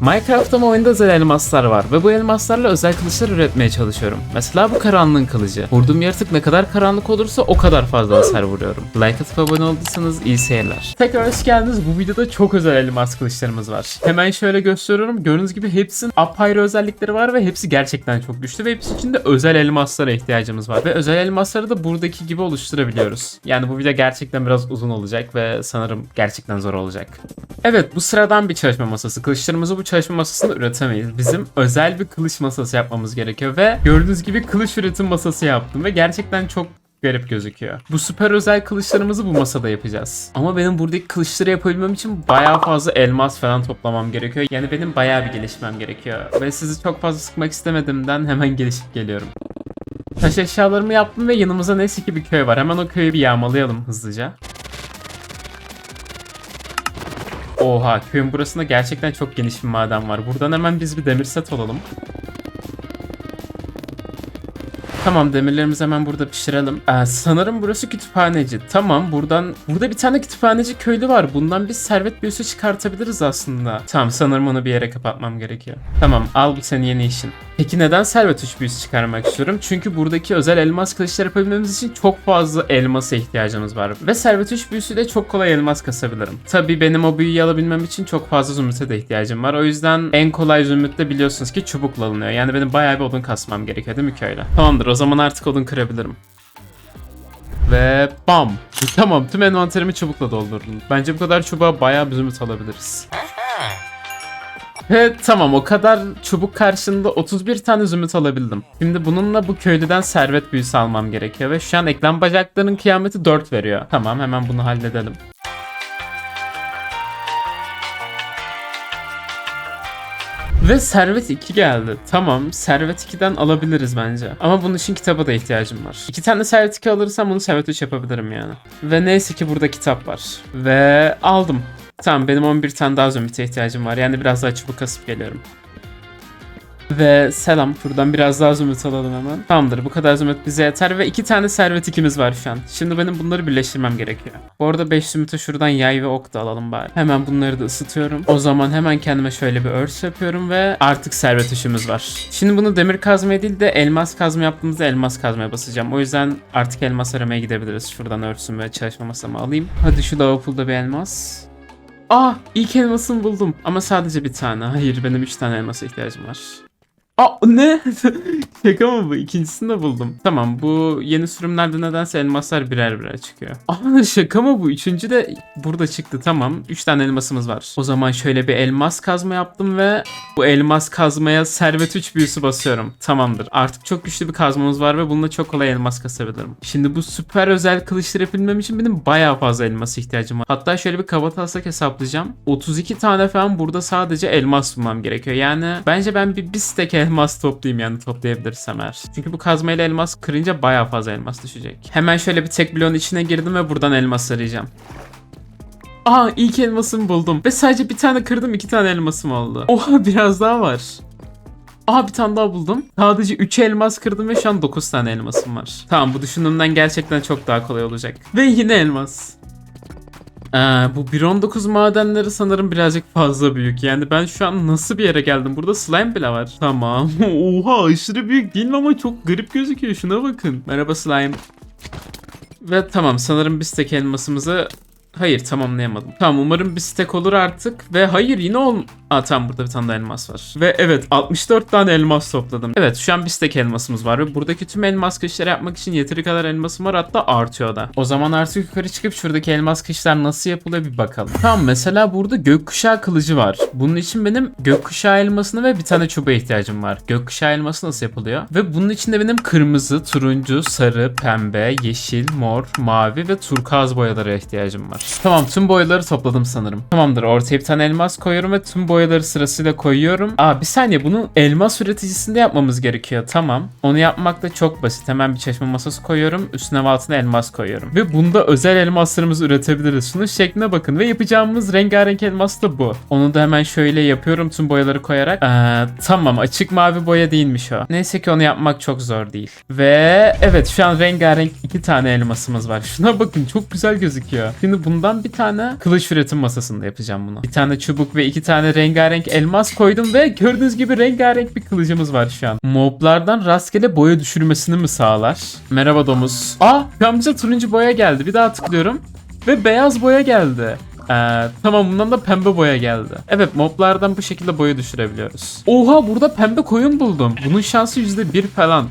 Minecraft'ta oyunda özel elmaslar var ve bu elmaslarla özel kılıçlar üretmeye çalışıyorum. Mesela bu karanlığın kılıcı. Vurduğum yaratık ne kadar karanlık olursa o kadar fazla hasar vuruyorum. Like atıp abone olduysanız iyi seyirler. Tekrar hoş geldiniz. Bu videoda çok özel elmas kılıçlarımız var. Hemen şöyle gösteriyorum. Gördüğünüz gibi hepsinin apayrı özellikleri var ve hepsi gerçekten çok güçlü ve hepsi için de özel elmaslara ihtiyacımız var. Ve özel elmasları da buradaki gibi oluşturabiliyoruz. Yani bu video gerçekten biraz uzun olacak ve sanırım gerçekten zor olacak. Evet bu sıradan bir çalışma masası. Kılıçlarımızı bu çalışma masasında üretemeyiz. Bizim özel bir kılıç masası yapmamız gerekiyor ve gördüğünüz gibi kılıç üretim masası yaptım ve gerçekten çok garip gözüküyor. Bu süper özel kılıçlarımızı bu masada yapacağız. Ama benim buradaki kılıçları yapabilmem için bayağı fazla elmas falan toplamam gerekiyor. Yani benim bayağı bir gelişmem gerekiyor. Ve sizi çok fazla sıkmak istemediğimden hemen gelişip geliyorum. Taş eşyalarımı yaptım ve yanımıza neyse ki bir köy var. Hemen o köyü bir yağmalayalım hızlıca. Oha köyün burasında gerçekten çok geniş bir maden var. Buradan hemen biz bir demir set olalım. Tamam demirlerimizi hemen burada pişirelim. Ee, sanırım burası kütüphaneci. Tamam buradan burada bir tane kütüphaneci köylü var. Bundan biz servet büyüsü çıkartabiliriz aslında. Tamam sanırım onu bir yere kapatmam gerekiyor. Tamam al bu senin yeni işin. Peki neden servet 3 büyüsü çıkarmak istiyorum? Çünkü buradaki özel elmas kılıçlar yapabilmemiz için çok fazla elmasa ihtiyacımız var. Ve servet 3 büyüsüyle çok kolay elmas kasabilirim. Tabii benim o büyüyü alabilmem için çok fazla zümrüte de ihtiyacım var. O yüzden en kolay zümrüt de biliyorsunuz ki çubukla alınıyor. Yani benim bayağı bir odun kasmam gerekiyor değil mi köyle? Tamamdır o zaman artık odun kırabilirim. Ve bam. Tamam tüm envanterimi çubukla doldurdum. Bence bu kadar çubuğa bayağı bir zümrüt alabiliriz. Ve tamam o kadar çubuk karşında 31 tane zümrüt alabildim. Şimdi bununla bu köylüden servet büyüsü almam gerekiyor ve şu an ekran bacaklarının kıyameti 4 veriyor. Tamam hemen bunu halledelim. Ve Servet 2 geldi. Tamam Servet 2'den alabiliriz bence. Ama bunun için kitaba da ihtiyacım var. İki tane Servet 2 alırsam bunu Servet 3 yapabilirim yani. Ve neyse ki burada kitap var. Ve aldım. Tamam benim 11 tane daha zümrüte ihtiyacım var. Yani biraz daha çubuk kasıp geliyorum. Ve selam. Buradan biraz daha zümrüt alalım hemen. Tamamdır bu kadar zümrüt bize yeter ve iki tane servet ikimiz var şu an. Şimdi benim bunları birleştirmem gerekiyor. Bu arada 5 zümrüte şuradan yay ve ok da alalım bari. Hemen bunları da ısıtıyorum. O zaman hemen kendime şöyle bir örs yapıyorum ve artık servet işimiz var. Şimdi bunu demir kazmaya değil de elmas kazma yaptığımızda elmas kazmaya basacağım. O yüzden artık elmas aramaya gidebiliriz. Şuradan örsüm ve çalışma masamı alayım. Hadi şu lavapulda bir elmas. Ah ilk elmasımı buldum. Ama sadece bir tane. Hayır benim 3 tane elmasa ihtiyacım var. Aa ne? Şaka mı bu? İkincisini de buldum. Tamam bu yeni sürümlerde nedense elmaslar birer birer çıkıyor. Aa şaka mı bu? Üçüncü de burada çıktı tamam. Üç tane elmasımız var. O zaman şöyle bir elmas kazma yaptım ve bu elmas kazmaya servet 3 büyüsü basıyorum. Tamamdır. Artık çok güçlü bir kazmamız var ve bununla çok kolay elmas kasabilirim. Şimdi bu süper özel kılıçları yapabilmem için benim bayağı fazla elmas ihtiyacım var. Hatta şöyle bir kaba taslak hesaplayacağım. 32 tane falan burada sadece elmas bulmam gerekiyor. Yani bence ben bir, bir stack elmas toplayayım yani toplayabilirsem eğer. Çünkü bu kazmayla elmas kırınca bayağı fazla elmas düşecek. Hemen şöyle bir tek bloğun içine girdim ve buradan elmas arayacağım. Aa ilk elmasımı buldum. Ve sadece bir tane kırdım iki tane elmasım oldu. Oha biraz daha var. Aa bir tane daha buldum. Sadece 3 elmas kırdım ve şu an 9 tane elmasım var. Tamam bu düşündüğümden gerçekten çok daha kolay olacak. Ve yine elmas. Ee, bu 1.19 madenleri sanırım birazcık fazla büyük. Yani ben şu an nasıl bir yere geldim? Burada slime bile var. Tamam. Oha aşırı büyük değil mi ama çok garip gözüküyor. Şuna bakın. Merhaba slime. Ve tamam sanırım bir stack elmasımızı Hayır tamamlayamadım. Tamam umarım bir stack olur artık. Ve hayır yine ol... Aa tamam burada bir tane daha elmas var. Ve evet 64 tane elmas topladım. Evet şu an bir stack elmasımız var. Ve buradaki tüm elmas kışları yapmak için yeteri kadar elmasım var. Hatta artıyor da. O zaman artık yukarı çıkıp şuradaki elmas kışlar nasıl yapılıyor bir bakalım. Tamam mesela burada gökkuşağı kılıcı var. Bunun için benim gökkuşağı elmasına ve bir tane çubuğa ihtiyacım var. Gökkuşağı elması nasıl yapılıyor? Ve bunun için de benim kırmızı, turuncu, sarı, pembe, yeşil, mor, mavi ve turkuaz boyalara ihtiyacım var. Tamam tüm boyaları topladım sanırım. Tamamdır ortaya bir tane elmas koyuyorum ve tüm boyaları sırasıyla koyuyorum. Aa bir saniye bunu elmas üreticisinde yapmamız gerekiyor. Tamam. Onu yapmak da çok basit. Hemen bir çalışma masası koyuyorum. Üstüne ve altına elmas koyuyorum. Ve bunda özel elmaslarımızı üretebiliriz. Şunun şekline bakın ve yapacağımız rengarenk elmas da bu. Onu da hemen şöyle yapıyorum tüm boyaları koyarak. Ee, tamam açık mavi boya değilmiş o. Neyse ki onu yapmak çok zor değil. Ve evet şu an rengarenk iki tane elmasımız var. Şuna bakın çok güzel gözüküyor. Şimdi bunu bundan bir tane kılıç üretim masasında yapacağım bunu. Bir tane çubuk ve iki tane rengarenk elmas koydum ve gördüğünüz gibi rengarenk bir kılıcımız var şu an. Moblardan rastgele boya düşürmesini mi sağlar? Merhaba domuz. Aa amca turuncu boya geldi. Bir daha tıklıyorum. Ve beyaz boya geldi. Ee, tamam bundan da pembe boya geldi. Evet moblardan bu şekilde boya düşürebiliyoruz. Oha burada pembe koyun buldum. Bunun şansı %1 falan.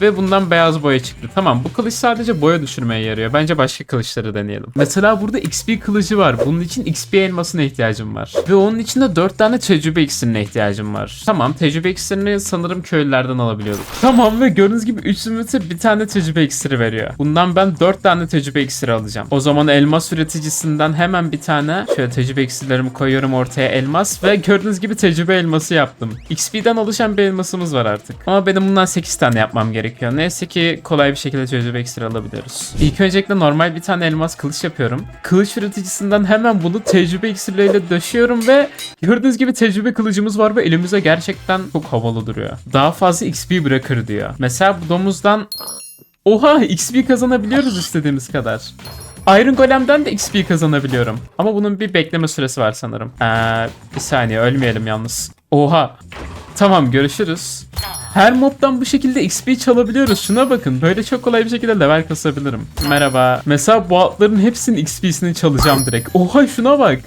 Ve bundan beyaz boya çıktı. Tamam bu kılıç sadece boya düşürmeye yarıyor. Bence başka kılıçları deneyelim. Mesela burada XP kılıcı var. Bunun için XP elmasına ihtiyacım var. Ve onun için de 4 tane tecrübe iksirine ihtiyacım var. Tamam tecrübe iksirini sanırım köylülerden alabiliyorduk. Tamam ve gördüğünüz gibi 3 zümrüte bir tane tecrübe iksiri veriyor. Bundan ben 4 tane tecrübe iksiri alacağım. O zaman elmas üreticisinden hemen bir tane şöyle tecrübe iksirlerimi koyuyorum ortaya elmas ve gördüğünüz gibi tecrübe elması yaptım. XP'den oluşan bir elmasımız var artık. Ama benim bundan 8 tane yapmam gerekiyor. Neyse ki kolay bir şekilde tecrübe iksiri alabiliyoruz. İlk öncelikle normal bir tane elmas kılıç yapıyorum. Kılıç üreticisinden hemen bunu tecrübe iksirleriyle döşüyorum ve gördüğünüz gibi tecrübe kılıcımız var ve elimize gerçekten çok havalı duruyor. Daha fazla XP bırakır diyor. Mesela bu domuzdan Oha XP kazanabiliyoruz istediğimiz kadar. Iron Golem'den de XP kazanabiliyorum. Ama bunun bir bekleme süresi var sanırım. Ee, bir saniye ölmeyelim yalnız. Oha. Tamam görüşürüz. Her mobdan bu şekilde XP çalabiliyoruz. Şuna bakın. Böyle çok kolay bir şekilde level kasabilirim. Merhaba. Mesela bu atların hepsinin XP'sini çalacağım direkt. Oha şuna bak.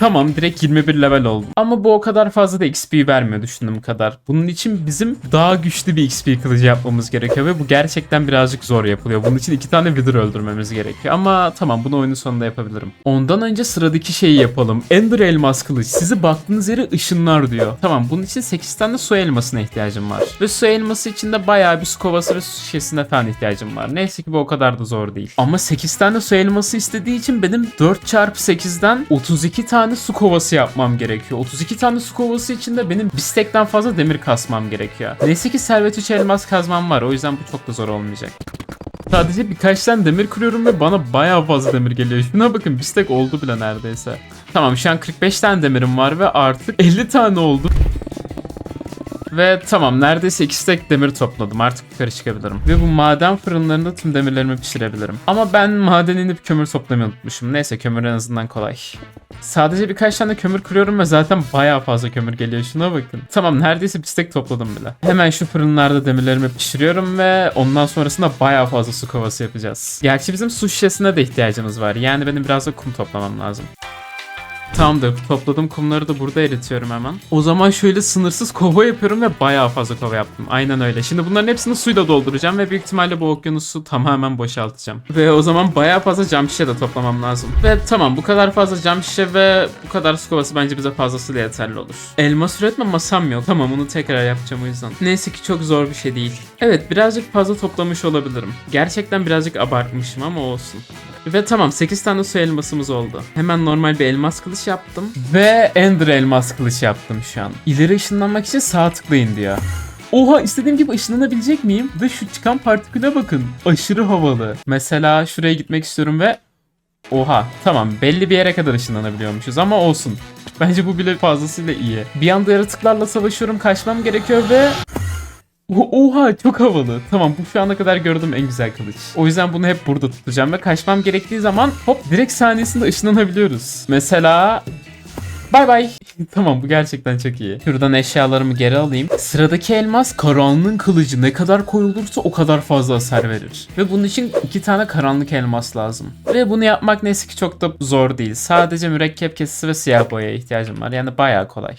Tamam direkt 21 level oldum. Ama bu o kadar fazla da XP vermiyor düşündüğüm kadar. Bunun için bizim daha güçlü bir XP kılıcı yapmamız gerekiyor ve bu gerçekten birazcık zor yapılıyor. Bunun için iki tane Wither öldürmemiz gerekiyor. Ama tamam bunu oyunun sonunda yapabilirim. Ondan önce sıradaki şeyi yapalım. Ender elmas kılıç. Sizi baktığınız yere ışınlar diyor. Tamam bunun için 8 tane su elmasına ihtiyacım var. Ve su elması için de bayağı bir su kovası ve su şişesine falan ihtiyacım var. Neyse ki bu o kadar da zor değil. Ama 8 tane su elması istediği için benim 4 çarpı 8'den 32 tane su kovası yapmam gerekiyor. 32 tane su kovası için de benim bir stekten fazla demir kasmam gerekiyor. Neyse ki servet 3 elmas kazmam var. O yüzden bu çok da zor olmayacak. Sadece birkaç tane demir kırıyorum ve bana bayağı fazla demir geliyor. Şuna bakın bir stek oldu bile neredeyse. Tamam şu an 45 tane demirim var ve artık 50 tane oldu. Ve tamam neredeyse iki stek demir topladım. Artık yukarı çıkabilirim. Ve bu maden fırınlarında tüm demirlerimi pişirebilirim. Ama ben maden inip kömür toplamayı unutmuşum. Neyse kömür en azından kolay. Sadece birkaç tane kömür kırıyorum ve zaten bayağı fazla kömür geliyor. Şuna bakın. Tamam neredeyse bir stek topladım bile. Hemen şu fırınlarda demirlerimi pişiriyorum ve ondan sonrasında bayağı fazla su kovası yapacağız. Gerçi bizim su şişesine de ihtiyacımız var. Yani benim biraz da kum toplamam lazım. Tamamdır. Topladığım kumları da burada eritiyorum hemen. O zaman şöyle sınırsız kova yapıyorum ve bayağı fazla kova yaptım. Aynen öyle. Şimdi bunların hepsini suyla dolduracağım ve büyük ihtimalle bu okyanusu tamamen boşaltacağım. Ve o zaman bayağı fazla cam şişe de toplamam lazım. Ve tamam bu kadar fazla cam şişe ve bu kadar su kovası bence bize fazlasıyla yeterli olur. Elmas üretme masam yok. Tamam onu tekrar yapacağım o yüzden. Neyse ki çok zor bir şey değil. Evet birazcık fazla toplamış olabilirim. Gerçekten birazcık abartmışım ama olsun. Ve tamam 8 tane su elmasımız oldu. Hemen normal bir elmas kılıç yaptım. Ve ender elmas kılıç yaptım şu an. İleri ışınlanmak için sağ tıklayın diyor. Oha istediğim gibi ışınlanabilecek miyim? Ve şu çıkan partiküle bakın. Aşırı havalı. Mesela şuraya gitmek istiyorum ve... Oha tamam belli bir yere kadar ışınlanabiliyormuşuz ama olsun. Bence bu bile fazlasıyla iyi. Bir anda yaratıklarla savaşıyorum kaçmam gerekiyor ve... Oha çok havalı. Tamam bu şu ana kadar gördüğüm en güzel kılıç. O yüzden bunu hep burada tutacağım ve kaçmam gerektiği zaman hop direkt saniyesinde ışınlanabiliyoruz. Mesela Bay bay. tamam bu gerçekten çok iyi. Şuradan eşyalarımı geri alayım. Sıradaki elmas karanlığın kılıcı. Ne kadar koyulursa o kadar fazla hasar verir. Ve bunun için iki tane karanlık elmas lazım. Ve bunu yapmak neyse ki çok da zor değil. Sadece mürekkep kesesi ve siyah boyaya ihtiyacım var. Yani bayağı kolay.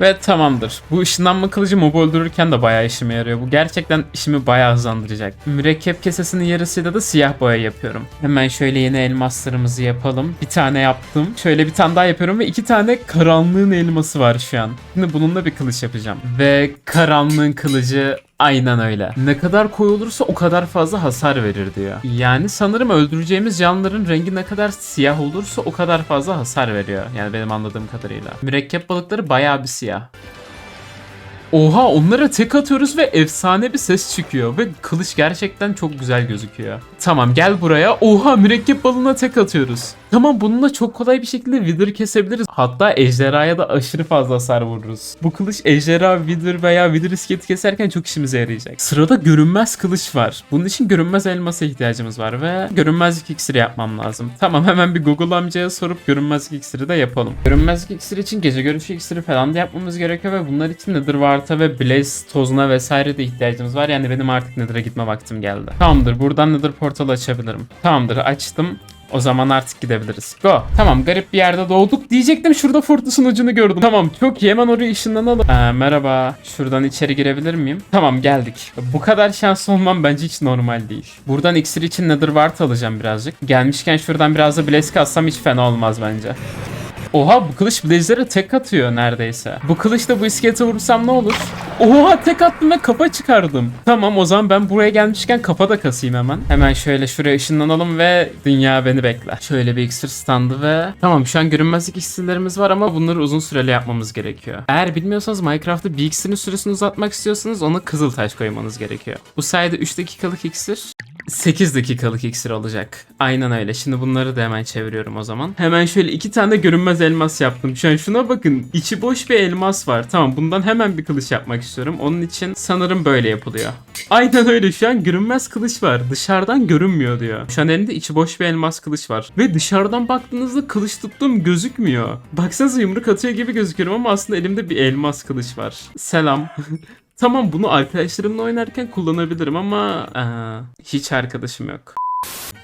Ve tamamdır. Bu ışınlanma kılıcı mob öldürürken de bayağı işime yarıyor. Bu gerçekten işimi bayağı hızlandıracak. Mürekkep kesesinin yarısıyla da siyah boya yapıyorum. Hemen şöyle yeni elmaslarımızı yapalım. Bir tane yaptım. Şöyle bir tane daha yapıyorum ve iki tane karanlığın elması var şu an. Şimdi bununla bir kılıç yapacağım. Ve karanlığın kılıcı Aynen öyle. Ne kadar koyu olursa o kadar fazla hasar verir diyor. Yani sanırım öldüreceğimiz canlıların rengi ne kadar siyah olursa o kadar fazla hasar veriyor. Yani benim anladığım kadarıyla. Mürekkep balıkları bayağı bir siyah. Oha onlara tek atıyoruz ve efsane bir ses çıkıyor ve kılıç gerçekten çok güzel gözüküyor. Tamam gel buraya. Oha mürekkep balığına tek atıyoruz. Tamam bununla çok kolay bir şekilde Wither kesebiliriz. Hatta ejderhaya da aşırı fazla hasar vururuz. Bu kılıç ejderha, Wither veya Wither iskeleti keserken çok işimize yarayacak. Sırada görünmez kılıç var. Bunun için görünmez elmasa ihtiyacımız var ve görünmezlik iksiri yapmam lazım. Tamam hemen bir Google amcaya sorup görünmezlik iksiri de yapalım. Görünmezlik iksiri için gece görüşü iksiri falan da yapmamız gerekiyor ve bunlar için Nether Wart'a ve Blaze tozuna vesaire de ihtiyacımız var. Yani benim artık Nether'a gitme vaktim geldi. Tamamdır buradan Nether portalı açabilirim. Tamamdır açtım. O zaman artık gidebiliriz. Go. Tamam garip bir yerde doğduk diyecektim şurada Fortress'ın ucunu gördüm. Tamam çok iyi hemen oraya ışınlanalım. Ee, merhaba. Şuradan içeri girebilir miyim? Tamam geldik. Bu kadar şanslı olmam bence hiç normal değil. Buradan iksir için Nether Wart alacağım birazcık. Gelmişken şuradan biraz da Blaze katsam hiç fena olmaz bence. Oha bu kılıç Blaze'lere tek atıyor neredeyse. Bu kılıçla bu iskelete vurursam ne olur? Oha tek attım ve kafa çıkardım. Tamam o zaman ben buraya gelmişken kafa da kasayım hemen. Hemen şöyle şuraya ışınlanalım ve dünya beni bekler. Şöyle bir iksir standı ve... Tamam şu an görünmezlik iksirlerimiz var ama bunları uzun süreli yapmamız gerekiyor. Eğer bilmiyorsanız Minecraft'ta bir iksirin süresini uzatmak istiyorsanız ona kızıl taş koymanız gerekiyor. Bu sayede 3 dakikalık iksir 8 dakikalık iksir olacak. Aynen öyle. Şimdi bunları da hemen çeviriyorum o zaman. Hemen şöyle iki tane görünmez elmas yaptım. Şu an şuna bakın. İçi boş bir elmas var. Tamam bundan hemen bir kılıç yapmak istiyorum. Onun için sanırım böyle yapılıyor. Aynen öyle. Şu an görünmez kılıç var. Dışarıdan görünmüyor diyor. Şu an elinde içi boş bir elmas kılıç var. Ve dışarıdan baktığınızda kılıç tuttuğum gözükmüyor. Baksanıza yumruk atıyor gibi gözüküyorum ama aslında elimde bir elmas kılıç var. Selam. Tamam bunu arkadaşlarımla oynarken kullanabilirim ama eee, hiç arkadaşım yok.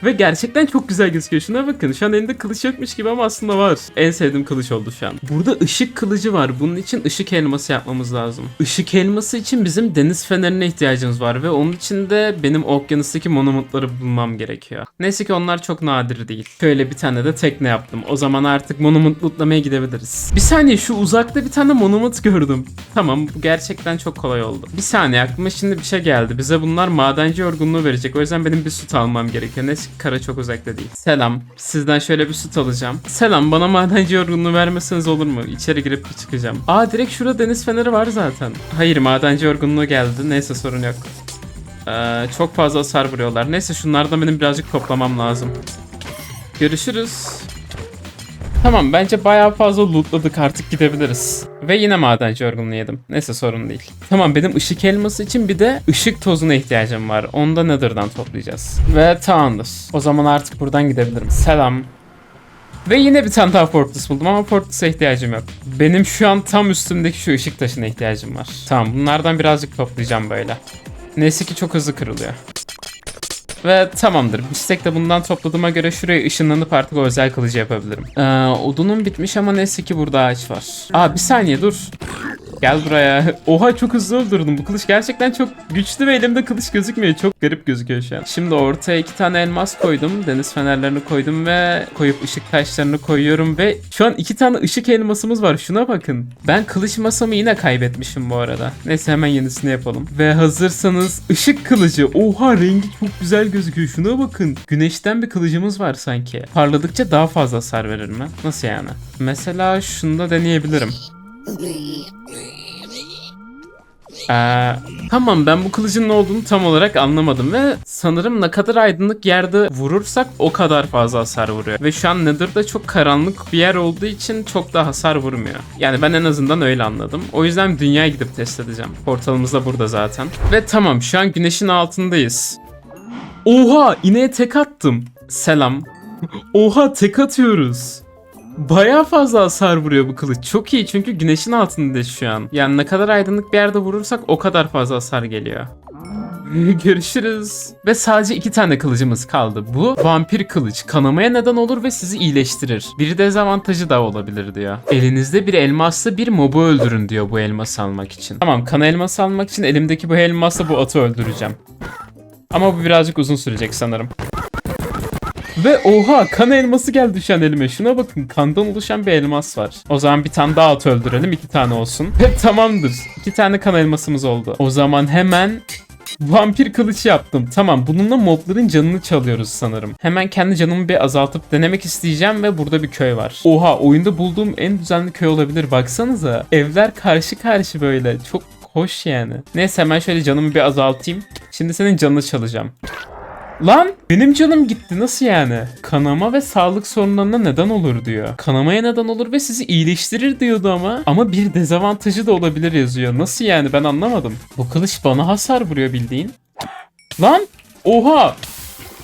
Ve gerçekten çok güzel gözüküyor. Şuna bakın. Şu an elinde kılıç yokmuş gibi ama aslında var. En sevdiğim kılıç oldu şu an. Burada ışık kılıcı var. Bunun için ışık elması yapmamız lazım. Işık elması için bizim deniz fenerine ihtiyacımız var ve onun için de benim okyanustaki monumentları bulmam gerekiyor. Neyse ki onlar çok nadir değil. Şöyle bir tane de tekne yaptım. O zaman artık monument lootlamaya gidebiliriz. Bir saniye şu uzakta bir tane monument gördüm. Tamam bu gerçekten çok kolay oldu. Bir saniye aklıma şimdi bir şey geldi. Bize bunlar madenci yorgunluğu verecek. O yüzden benim bir süt almam gerekiyor. Neyse kara çok uzakta değil. Selam. Sizden şöyle bir süt alacağım. Selam bana madenci yorgunluğu vermeseniz olur mu? İçeri girip çıkacağım. Aa direkt şurada deniz feneri var zaten. Hayır madenci yorgunluğu geldi. Neyse sorun yok. Ee, çok fazla hasar vuruyorlar. Neyse şunlardan benim birazcık toplamam lazım. Görüşürüz. Tamam bence bayağı fazla lootladık artık gidebiliriz. Ve yine madenci yorgunluğu yedim. Neyse sorun değil. Tamam benim ışık elması için bir de ışık tozuna ihtiyacım var. Onu da Nether'dan toplayacağız. Ve tamamdır. O zaman artık buradan gidebilirim. Selam. Ve yine bir tane daha Fortress buldum ama Fortress'a ihtiyacım yok. Benim şu an tam üstümdeki şu ışık taşına ihtiyacım var. Tamam bunlardan birazcık toplayacağım böyle. Neyse ki çok hızlı kırılıyor. Ve tamamdır. Bistek de bundan topladığıma göre şuraya ışınlanıp artık o özel kılıcı yapabilirim. Ee, odunum bitmiş ama neyse ki burada ağaç var. Aa bir saniye dur. Gel buraya. Oha çok hızlı öldürdüm. Bu kılıç gerçekten çok güçlü ve elimde kılıç gözükmüyor. Çok garip gözüküyor şu an. Şimdi ortaya iki tane elmas koydum. Deniz fenerlerini koydum ve koyup ışık taşlarını koyuyorum ve şu an iki tane ışık elmasımız var. Şuna bakın. Ben kılıç masamı yine kaybetmişim bu arada. Neyse hemen yenisini yapalım. Ve hazırsanız ışık kılıcı. Oha rengi çok güzel gözüküyor. Şuna bakın. Güneşten bir kılıcımız var sanki. Parladıkça daha fazla hasar verir mi? Nasıl yani? Mesela şunu da deneyebilirim. Ee, tamam ben bu kılıcın ne olduğunu tam olarak anlamadım ve sanırım ne kadar aydınlık yerde vurursak o kadar fazla hasar vuruyor. Ve şu an Nether'da çok karanlık bir yer olduğu için çok da hasar vurmuyor. Yani ben en azından öyle anladım. O yüzden dünyaya gidip test edeceğim. Portalımız da burada zaten. Ve tamam şu an güneşin altındayız. Oha ineğe tek attım. Selam. Oha tek atıyoruz. Baya fazla hasar vuruyor bu kılıç. Çok iyi çünkü güneşin altındayız şu an. Yani ne kadar aydınlık bir yerde vurursak o kadar fazla hasar geliyor. Görüşürüz. Ve sadece iki tane kılıcımız kaldı. Bu vampir kılıç. Kanamaya neden olur ve sizi iyileştirir. Bir dezavantajı da olabilir diyor. Elinizde bir elmasla bir mobu öldürün diyor bu elması almak için. Tamam kana elması almak için elimdeki bu elmasla bu atı öldüreceğim. Ama bu birazcık uzun sürecek sanırım. Ve oha kan elması geldi şu an elime. Şuna bakın kandan oluşan bir elmas var. O zaman bir tane daha at öldürelim. iki tane olsun. Ve tamamdır. İki tane kan elmasımız oldu. O zaman hemen Vampir kılıç yaptım. Tamam bununla mobların canını çalıyoruz sanırım. Hemen kendi canımı bir azaltıp denemek isteyeceğim ve burada bir köy var. Oha oyunda bulduğum en düzenli köy olabilir. Baksanıza. Evler karşı karşı böyle. Çok hoş yani. Neyse hemen şöyle canımı bir azaltayım. Şimdi senin canını çalacağım. Lan benim canım gitti nasıl yani? Kanama ve sağlık sorunlarına neden olur diyor. Kanamaya neden olur ve sizi iyileştirir diyordu ama. Ama bir dezavantajı da olabilir yazıyor. Nasıl yani ben anlamadım. Bu kılıç bana hasar vuruyor bildiğin. Lan oha.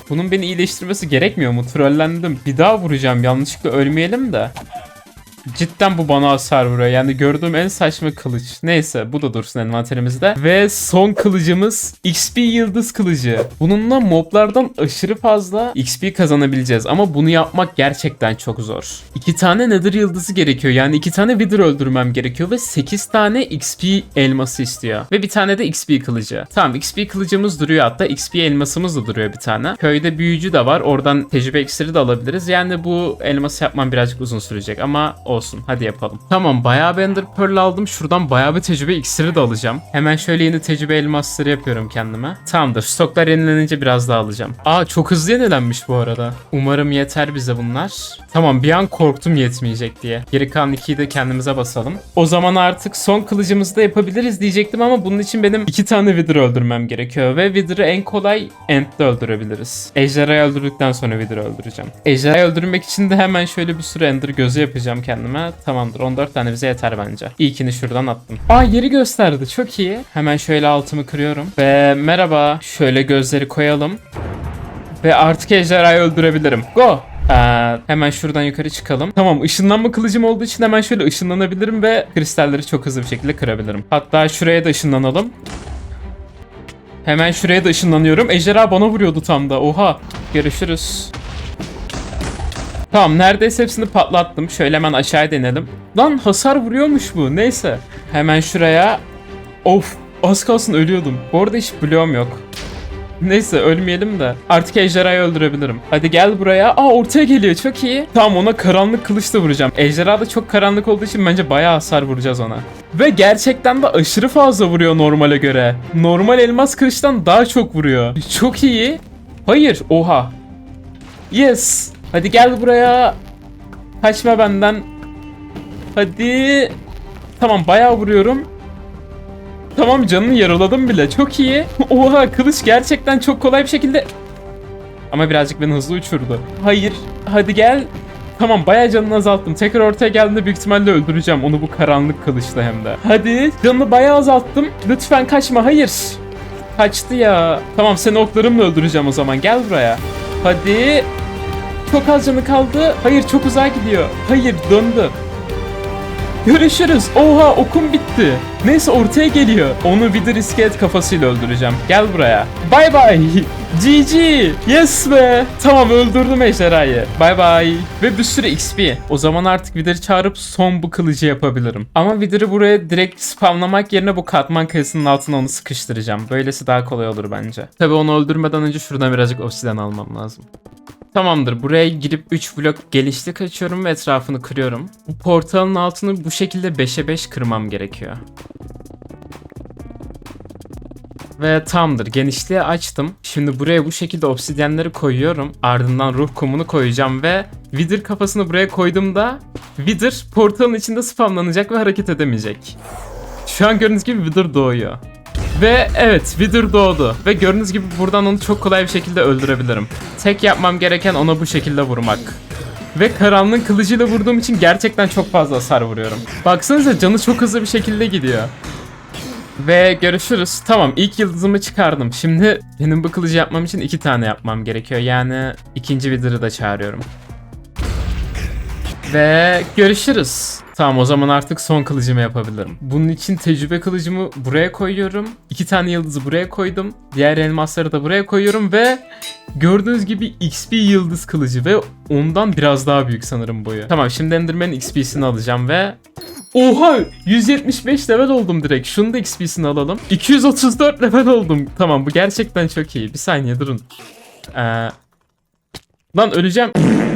Bunun beni iyileştirmesi gerekmiyor mu? Trollendim. Bir daha vuracağım yanlışlıkla ölmeyelim de. Cidden bu bana hasar vuruyor. Yani gördüğüm en saçma kılıç. Neyse bu da dursun envanterimizde. Ve son kılıcımız XP yıldız kılıcı. Bununla moblardan aşırı fazla XP kazanabileceğiz. Ama bunu yapmak gerçekten çok zor. İki tane nether yıldızı gerekiyor. Yani iki tane wither öldürmem gerekiyor. Ve 8 tane XP elması istiyor. Ve bir tane de XP kılıcı. Tamam XP kılıcımız duruyor hatta. XP elmasımız da duruyor bir tane. Köyde büyücü de var. Oradan tecrübe iksiri de alabiliriz. Yani bu elması yapmam birazcık uzun sürecek ama olsun. Hadi yapalım. Tamam bayağı bir Ender Pearl aldım. Şuradan bayağı bir tecrübe iksiri de alacağım. Hemen şöyle yeni tecrübe elmasları yapıyorum kendime. Tamamdır. Stoklar yenilenince biraz daha alacağım. Aa çok hızlı yenilenmiş bu arada. Umarım yeter bize bunlar. Tamam bir an korktum yetmeyecek diye. Geri kalan ikiyi de kendimize basalım. O zaman artık son kılıcımızı da yapabiliriz diyecektim ama bunun için benim iki tane Wither öldürmem gerekiyor. Ve Wither'ı en kolay End'de öldürebiliriz. Ejderhayı öldürdükten sonra Wither'ı öldüreceğim. Ejderhayı öldürmek için de hemen şöyle bir sürü Ender gözü yapacağım kendime. Tamamdır 14 tane bize yeter bence. İlkini şuradan attım. Aa yeri gösterdi çok iyi. Hemen şöyle altımı kırıyorum. Ve merhaba. Şöyle gözleri koyalım. Ve artık ejderhayı öldürebilirim. Go! Ee, hemen şuradan yukarı çıkalım. Tamam ışınlanma kılıcım olduğu için hemen şöyle ışınlanabilirim ve kristalleri çok hızlı bir şekilde kırabilirim. Hatta şuraya da ışınlanalım. Hemen şuraya da ışınlanıyorum. Ejderha bana vuruyordu tam da. Oha. Görüşürüz. Tamam neredeyse hepsini patlattım. Şöyle hemen aşağıya denelim. Lan hasar vuruyormuş bu. Neyse. Hemen şuraya. Of az kalsın ölüyordum. Bu arada hiç bloğum yok. Neyse ölmeyelim de. Artık ejderhayı öldürebilirim. Hadi gel buraya. Aa ortaya geliyor çok iyi. Tamam ona karanlık kılıçla vuracağım. Ejderha da çok karanlık olduğu için bence bayağı hasar vuracağız ona. Ve gerçekten de aşırı fazla vuruyor normale göre. Normal elmas kılıçtan daha çok vuruyor. Çok iyi. Hayır oha. Yes. Hadi gel buraya. Kaçma benden. Hadi. Tamam bayağı vuruyorum. Tamam canını yaraladım bile. Çok iyi. Oha kılıç gerçekten çok kolay bir şekilde... Ama birazcık beni hızlı uçurdu. Hayır. Hadi gel. Tamam bayağı canını azalttım. Tekrar ortaya geldiğinde büyük ihtimalle öldüreceğim onu bu karanlık kılıçla hem de. Hadi. Canını bayağı azalttım. Lütfen kaçma. Hayır. Kaçtı ya. Tamam seni oklarımla öldüreceğim o zaman. Gel buraya. Hadi. Çok az canı kaldı. Hayır çok uzağa gidiyor. Hayır döndü. Görüşürüz. Oha okum bitti. Neyse ortaya geliyor. Onu Wither iskelet kafasıyla öldüreceğim. Gel buraya. Bay bay. GG. Yes be. Tamam öldürdüm ejderhayı. Bay bay. Ve bir sürü XP. O zaman artık Wither'ı çağırıp son bu kılıcı yapabilirim. Ama Wither'ı buraya direkt spamlamak yerine bu katman kayasının altına onu sıkıştıracağım. Böylesi daha kolay olur bence. Tabi onu öldürmeden önce şuradan birazcık obsidian almam lazım. Tamamdır. Buraya girip 3 blok gelişlik açıyorum ve etrafını kırıyorum. Bu portalın altını bu şekilde 5'e 5 kırmam gerekiyor. Ve tamamdır. Genişliği açtım. Şimdi buraya bu şekilde obsidyenleri koyuyorum. Ardından ruh kumunu koyacağım ve Wither kafasını buraya koyduğumda Wither portalın içinde spamlanacak ve hareket edemeyecek. Şu an gördüğünüz gibi Wither doğuyor. Ve evet Wither doğdu. Ve gördüğünüz gibi buradan onu çok kolay bir şekilde öldürebilirim. Tek yapmam gereken ona bu şekilde vurmak. Ve karanlığın kılıcıyla vurduğum için gerçekten çok fazla hasar vuruyorum. Baksanıza canı çok hızlı bir şekilde gidiyor. Ve görüşürüz. Tamam ilk yıldızımı çıkardım. Şimdi benim bu kılıcı yapmam için iki tane yapmam gerekiyor. Yani ikinci Wither'ı da çağırıyorum. Ve görüşürüz. Tamam o zaman artık son kılıcımı yapabilirim. Bunun için tecrübe kılıcımı buraya koyuyorum. İki tane yıldızı buraya koydum. Diğer elmasları da buraya koyuyorum ve gördüğünüz gibi XP yıldız kılıcı ve ondan biraz daha büyük sanırım boyu. Tamam şimdi Enderman'in XP'sini alacağım ve Oha 175 level oldum direkt. Şunu da XP'sini alalım. 234 level oldum. Tamam bu gerçekten çok iyi. Bir saniye durun. Ee, lan öleceğim.